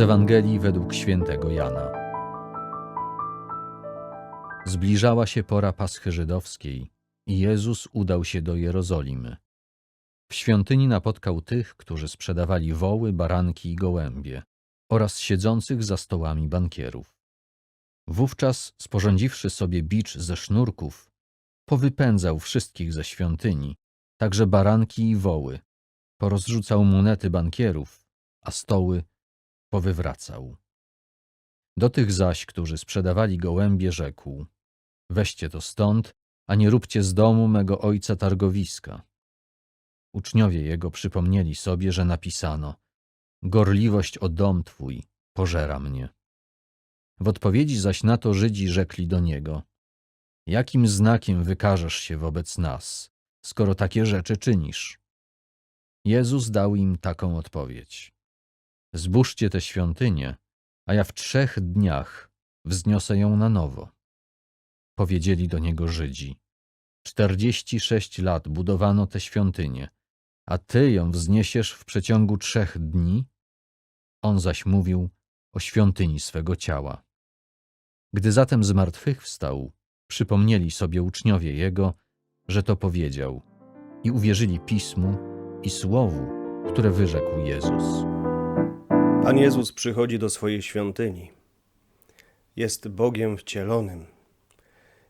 Z Ewangelii według świętego Jana. Zbliżała się pora Paschy Żydowskiej i Jezus udał się do Jerozolimy. W świątyni napotkał tych, którzy sprzedawali woły, baranki i gołębie oraz siedzących za stołami bankierów. Wówczas, sporządziwszy sobie bicz ze sznurków, powypędzał wszystkich ze świątyni, także baranki i woły, porozrzucał monety bankierów, a stoły powywracał. Do tych zaś, którzy sprzedawali gołębie, rzekł: Weźcie to stąd, a nie róbcie z domu mego ojca targowiska. Uczniowie jego przypomnieli sobie, że napisano: Gorliwość o dom twój pożera mnie. W odpowiedzi zaś na to Żydzi rzekli do niego: Jakim znakiem wykażesz się wobec nas, skoro takie rzeczy czynisz? Jezus dał im taką odpowiedź: Zbóżcie tę świątynię, a ja w trzech dniach wzniosę ją na nowo. Powiedzieli do niego Żydzi: Czterdzieści sześć lat budowano tę świątynię, a ty ją wzniesiesz w przeciągu trzech dni? On zaś mówił o świątyni swego ciała. Gdy zatem zmartwychwstał, przypomnieli sobie uczniowie jego, że to powiedział i uwierzyli pismu i słowu, które wyrzekł Jezus. Pan Jezus przychodzi do swojej świątyni. Jest Bogiem wcielonym.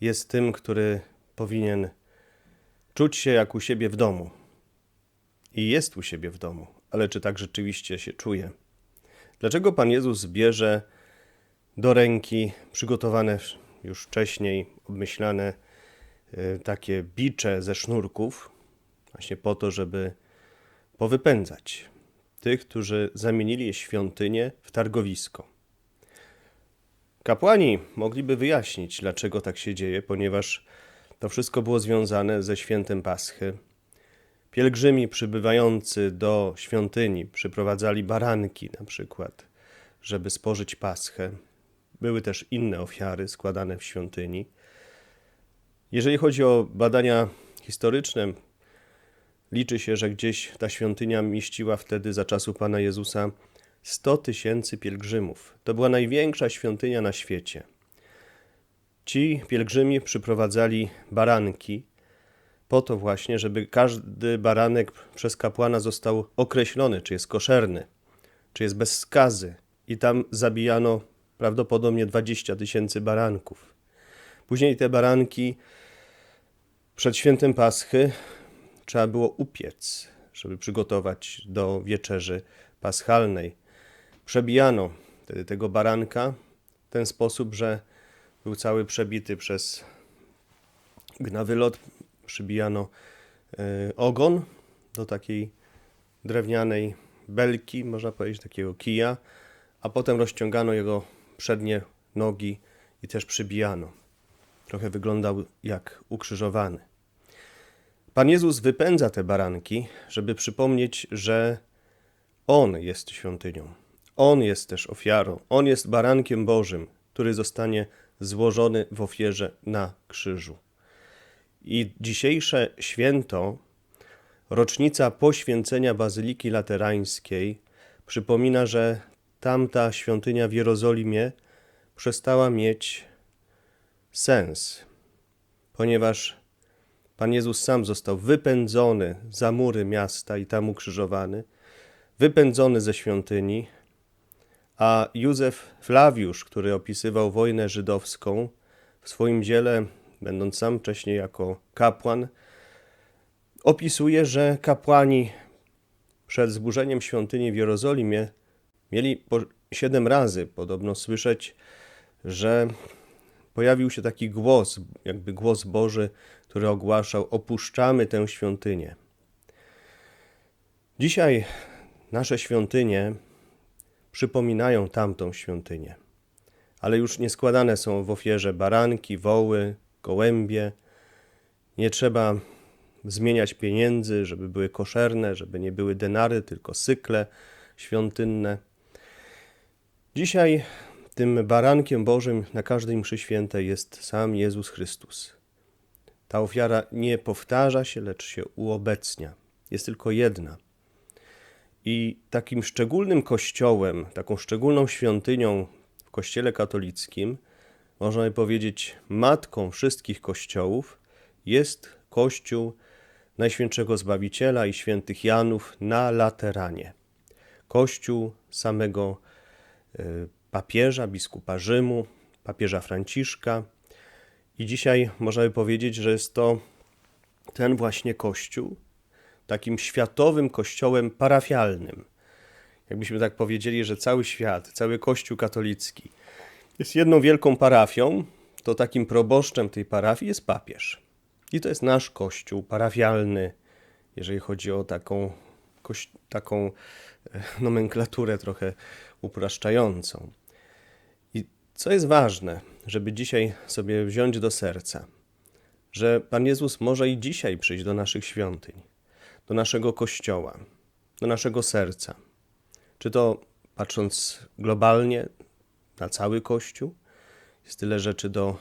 Jest tym, który powinien czuć się jak u siebie w domu. I jest u siebie w domu, ale czy tak rzeczywiście się czuje? Dlaczego Pan Jezus bierze do ręki przygotowane już wcześniej, obmyślane y, takie bicze ze sznurków, właśnie po to, żeby powypędzać tych, którzy zamienili świątynię w targowisko. Kapłani mogliby wyjaśnić, dlaczego tak się dzieje, ponieważ to wszystko było związane ze świętem Paschy. Pielgrzymi przybywający do świątyni przyprowadzali baranki na przykład, żeby spożyć Paschę. Były też inne ofiary składane w świątyni. Jeżeli chodzi o badania historyczne, liczy się, że gdzieś ta świątynia mieściła wtedy za czasu Pana Jezusa 100 tysięcy pielgrzymów. To była największa świątynia na świecie. Ci pielgrzymi przyprowadzali baranki po to właśnie, żeby każdy baranek przez kapłana został określony, czy jest koszerny, czy jest bez skazy. I tam zabijano prawdopodobnie 20 tysięcy baranków. Później te baranki przed świętem Paschy trzeba było upiec, żeby przygotować do wieczerzy paschalnej. Przebijano wtedy tego baranka w ten sposób, że był cały przebity przez gnawylot. Przybijano y, ogon do takiej drewnianej belki, można powiedzieć, takiego kija, a potem rozciągano jego przednie nogi i też przybijano. Trochę wyglądał jak ukrzyżowany. Pan Jezus wypędza te baranki, żeby przypomnieć, że On jest świątynią. On jest też ofiarą. On jest barankiem Bożym, który zostanie złożony w ofierze na krzyżu. I dzisiejsze święto, rocznica poświęcenia Bazyliki Laterańskiej, przypomina, że tamta świątynia w Jerozolimie przestała mieć sens, ponieważ Pan Jezus sam został wypędzony za mury miasta i tam ukrzyżowany, wypędzony ze świątyni, a Józef Flawiusz, który opisywał wojnę żydowską, w swoim dziele, będąc sam wcześniej jako kapłan, opisuje, że kapłani przed zburzeniem świątyni w Jerozolimie mieli po siedem razy podobno słyszeć, że pojawił się taki głos, jakby głos Boży, który ogłaszał: Opuszczamy tę świątynię. Dzisiaj nasze świątynie przypominają tamtą świątynię, ale już nie składane są w ofierze baranki, woły, gołębie. Nie trzeba zmieniać pieniędzy, żeby były koszerne, żeby nie były denary, tylko sykle świątynne. Dzisiaj tym barankiem Bożym na każdej mszy świętej jest sam Jezus Chrystus. Ta ofiara nie powtarza się, lecz się uobecnia. Jest tylko jedna. I takim szczególnym kościołem, taką szczególną świątynią w Kościele katolickim, można by powiedzieć matką wszystkich kościołów, jest Kościół Najświętszego Zbawiciela i świętych Janów na Lateranie. Kościół samego y, papieża, biskupa Rzymu, papieża Franciszka. I dzisiaj można by powiedzieć, że jest to ten właśnie kościół, takim światowym kościołem parafialnym. Jakbyśmy tak powiedzieli, że cały świat, cały kościół katolicki jest jedną wielką parafią, to takim proboszczem tej parafii jest papież. I to jest nasz kościół parafialny, jeżeli chodzi o taką, taką e, nomenklaturę trochę upraszczającą. Co jest ważne, żeby dzisiaj sobie wziąć do serca, że Pan Jezus może i dzisiaj przyjść do naszych świątyń, do naszego kościoła, do naszego serca. Czy to patrząc globalnie na cały kościół, jest tyle rzeczy do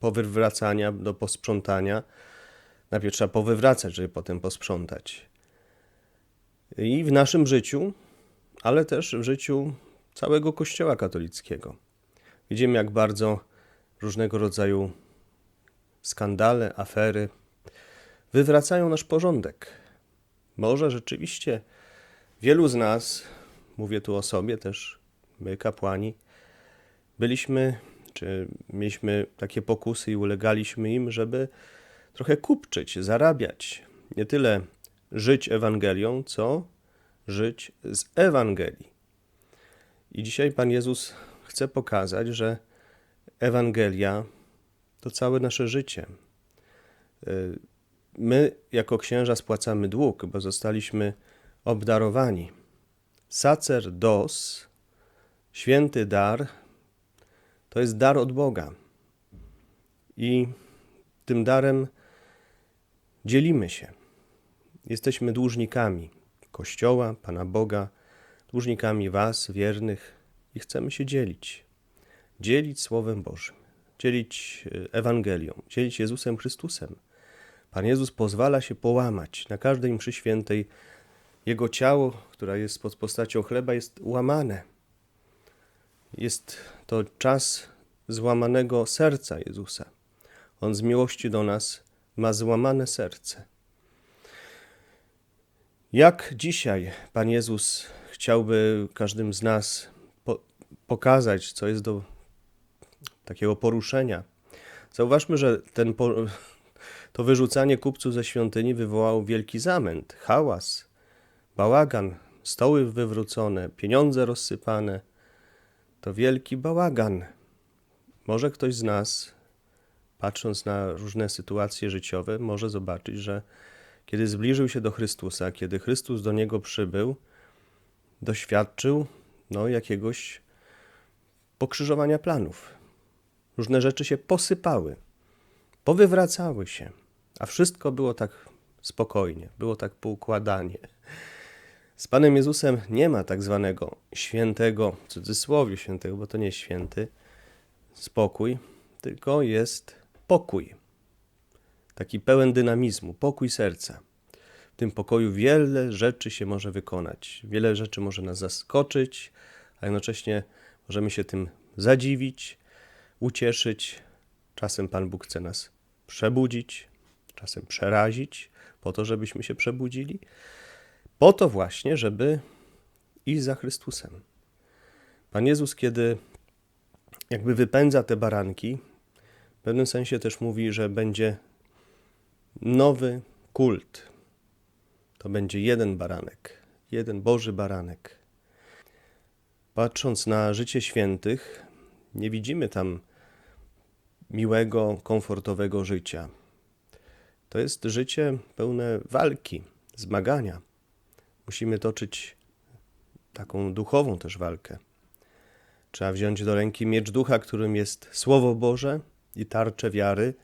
powywracania, do posprzątania. Najpierw trzeba powywracać, żeby potem posprzątać. I w naszym życiu, ale też w życiu całego Kościoła katolickiego. Widzimy, jak bardzo różnego rodzaju skandale, afery wywracają nasz porządek. Może rzeczywiście wielu z nas, mówię tu o sobie też, my kapłani, byliśmy, czy mieliśmy takie pokusy i ulegaliśmy im, żeby trochę kupczyć, zarabiać. Nie tyle żyć Ewangelią, co żyć z Ewangelii. I dzisiaj Pan Jezus chce pokazać, że Ewangelia to całe nasze życie. Y, My, jako księża, spłacamy dług, bo zostaliśmy obdarowani. Sacer dos, święty dar, to jest dar od Boga. I tym darem dzielimy się. Jesteśmy dłużnikami Kościoła, Pana Boga, dłużnikami Was, wiernych, i chcemy się dzielić. Dzielić Słowem Bożym, dzielić y, Ewangelią, dzielić Jezusem Chrystusem. Pan Jezus pozwala się połamać. Na każdej mszy świętej Jego ciało, które jest pod postacią chleba, jest łamane. Jest to czas złamanego serca Jezusa. On z miłości do nas ma złamane serce. Jak dzisiaj Pan Jezus chciałby każdym z nas po pokazać, co jest do takiego poruszenia. Zauważmy, że ten to wyrzucanie kupców ze świątyni wywołało wielki zamęt, hałas, bałagan, stoły wywrócone, pieniądze rozsypane. To wielki bałagan. Może ktoś z nas, patrząc na różne sytuacje życiowe, może zobaczyć, że kiedy zbliżył się do Chrystusa, kiedy Chrystus do niego przybył, doświadczył no, jakiegoś pokrzyżowania planów. Różne rzeczy się posypały, powywracały się, a wszystko było tak spokojnie, było tak poukładanie. Z Panem Jezusem nie ma tak zwanego świętego, w cudzysłowie świętego, bo to nie święty, spokój, tylko jest pokój. Taki pełen dynamizmu, pokój serca. Tym pokoju wiele rzeczy się może wykonać, wiele rzeczy może nas zaskoczyć, a jednocześnie możemy się tym zadziwić, ucieszyć. Czasem Pan Bóg chce nas przebudzić, czasem przerazić, po to, żebyśmy się przebudzili, po to właśnie, żeby iść za Chrystusem. Pan Jezus, kiedy jakby wypędza te baranki, w pewnym sensie też mówi, że będzie nowy kult. To będzie jeden baranek, jeden Boży baranek. Patrząc na życie świętych, nie widzimy tam miłego, komfortowego życia. To jest życie pełne walki, zmagania. Musimy toczyć taką duchową też walkę. Trzeba wziąć do ręki miecz ducha, którym jest Słowo Boże i tarczę wiary,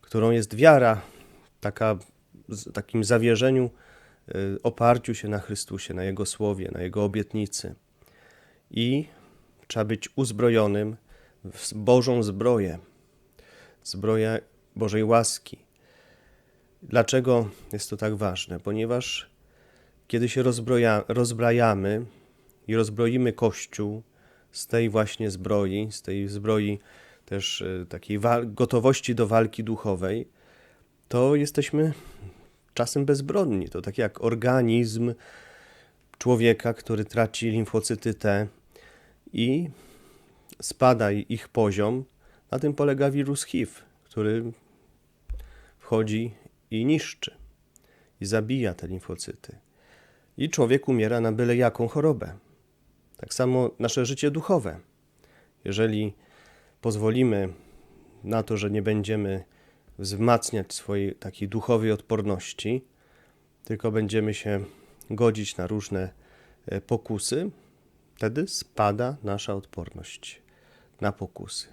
którą jest wiara, taka, z takim zawierzeniu, oparciu się na Chrystusie, na Jego Słowie, na Jego obietnicy. I trzeba być uzbrojonym w Bożą zbroję, zbroję Bożej łaski. Dlaczego jest to tak ważne? Ponieważ kiedy się rozbroja, rozbrajamy i rozbroimy Kościół z tej właśnie zbroi, z tej zbroi też e, takiej gotowości do walki duchowej, to jesteśmy czasem bezbronni. To tak jak organizm człowieka, który traci limfocyty T i spada ich poziom. Na tym polega wirus HIV, który wchodzi i niszczy i zabija te limfocyty. I człowiek umiera na byle jaką chorobę. Tak samo nasze życie duchowe. Jeżeli pozwolimy na to, że nie będziemy wzmacniać swojej takiej duchowej odporności, tylko będziemy się godzić na różne e, pokusy, wtedy spada nasza odporność na pokusy.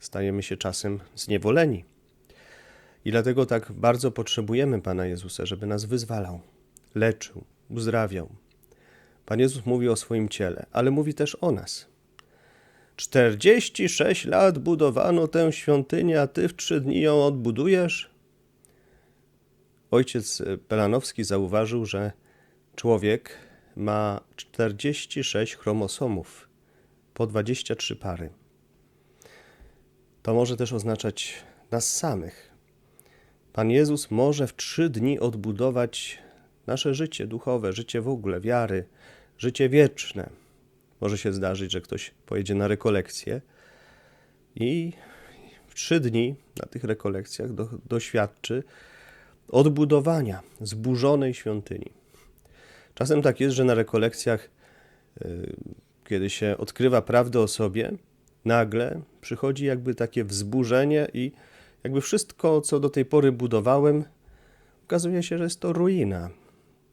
Stajemy się czasem zniewoleni. I dlatego tak bardzo potrzebujemy Pana Jezusa, żeby nas wyzwalał, leczył, uzdrawiał. Pan Jezus mówi o swoim ciele, ale mówi też o nas. 46 lat budowano tę świątynię, a ty w trzy dni ją odbudujesz? Ojciec Pelanowski zauważył, że człowiek ma 46 chromosomów, po 23 pary. To może też oznaczać nas samych. Pan Jezus może w trzy dni odbudować nasze życie duchowe, życie w ogóle, wiary, życie wieczne. Może się zdarzyć, że ktoś pojedzie na rekolekcję i w trzy dni na tych rekolekcjach do, doświadczy odbudowania zburzonej świątyni. Czasem tak jest, że na rekolekcjach, y, kiedy się odkrywa prawdę o sobie, nagle przychodzi jakby takie wzburzenie i jakby wszystko, co do tej pory budowałem, okazuje się, że jest to ruina.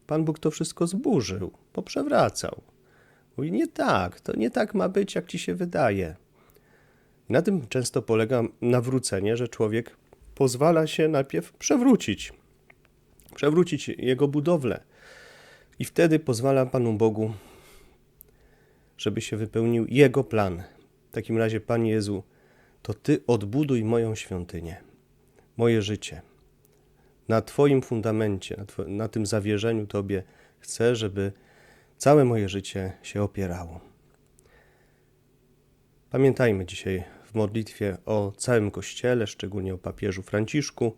Pan Bóg to wszystko zburzył, poprzewracał. Mówi, nie tak, to nie tak ma być, jak ci się wydaje. Na tym często polega nawrócenie, że człowiek pozwala się najpierw przewrócić, przewrócić jego budowlę. I wtedy pozwala Panu Bogu, żeby się wypełnił Jego plan. W takim razie, Panie Jezu, to Ty odbuduj moją świątynię, moje życie. Na Twoim fundamencie, na tym zawierzeniu Tobie chcę, żeby całe moje życie się opierało. Pamiętajmy dzisiaj w modlitwie o całym Kościele, szczególnie o papieżu Franciszku,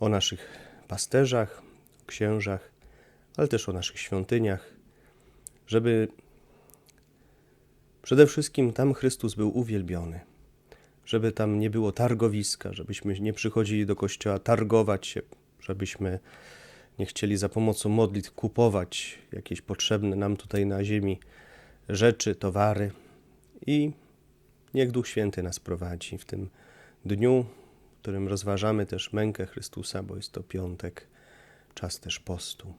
o naszych pasterzach, księżach, ale też o naszych świątyniach, żeby przede wszystkim tam Chrystus był uwielbiony, żeby tam nie było targowiska, żebyśmy nie przychodzili do kościoła targować się, żebyśmy nie chcieli za pomocą modlitw kupować jakieś potrzebne nam tutaj na ziemi rzeczy, towary i niech Duch Święty nas prowadzi w tym dniu, w którym rozważamy też mękę Chrystusa, bo jest to piątek, czas też postu.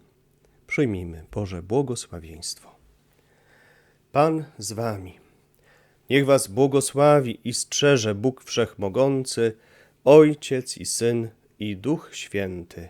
Przyjmijmy Boże błogosławieństwo. Pan z wami. Niech was błogosławi i strzeże Bóg Wszechmogący, Ojciec i Syn i Duch Święty.